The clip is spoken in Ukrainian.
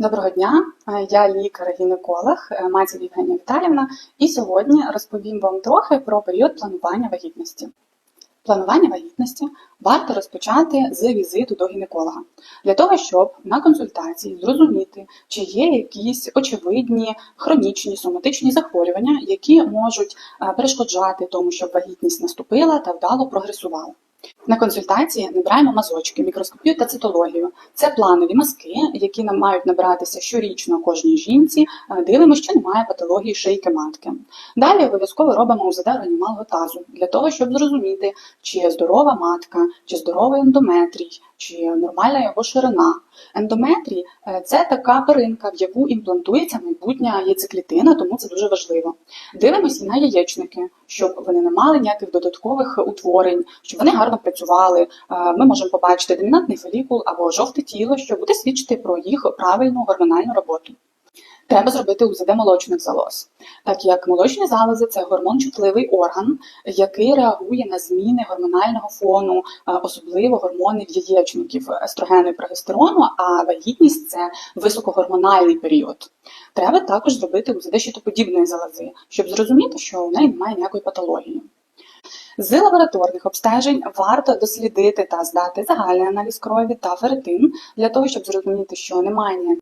Доброго дня, Е, я лікар-гінеколог е, Маців Євгенія Віталівна, і сьогодні розповім вам трохи про період планування вагітності. Планування вагітності варто розпочати з візиту до гінеколога для того, щоб на консультації зрозуміти, чи є якісь очевидні хронічні соматичні захворювання, які можуть е, перешкоджати тому, щоб вагітність наступила та вдало прогресувала. На консультації набираємо мазочки, мікроскопію та цитологію. Це планові мазки, які нам мають набиратися щорічно кожній жінці. Е, Дивимося, чи немає патології шийки матки. Далі обов'язково робимо УЗД ранімалого тазу для того, щоб зрозуміти, чи здорова матка, чи здоровий ендометрій, чи нормальна його ширина. Ендометрій е, це така перинка, в яку імплантується майбутня яйцеклітина, тому це дуже важливо. Дивимося на яєчники, щоб вони не мали ніяких додаткових утворень, щоб вони гарно працювали. Е, Ми можемо побачити домінантний фолікул або жовте тіло, що буде свідчити про їх правильну гормональну роботу. Треба зробити УЗД молочних залоз, так як молочні залози це гормончутливий орган, який реагує на зміни гормонального фону, е, особливо гормонів яєчників естрогену і прогестерону, а вагітність це високогормональний період. Треба також зробити УЗД щитоподібної залози, щоб зрозуміти, що у неї немає ніякої патології. З лабораторних обстежень варто дослідити та здати загальний аналіз крові та ферритин для того, щоб зрозуміти, що немає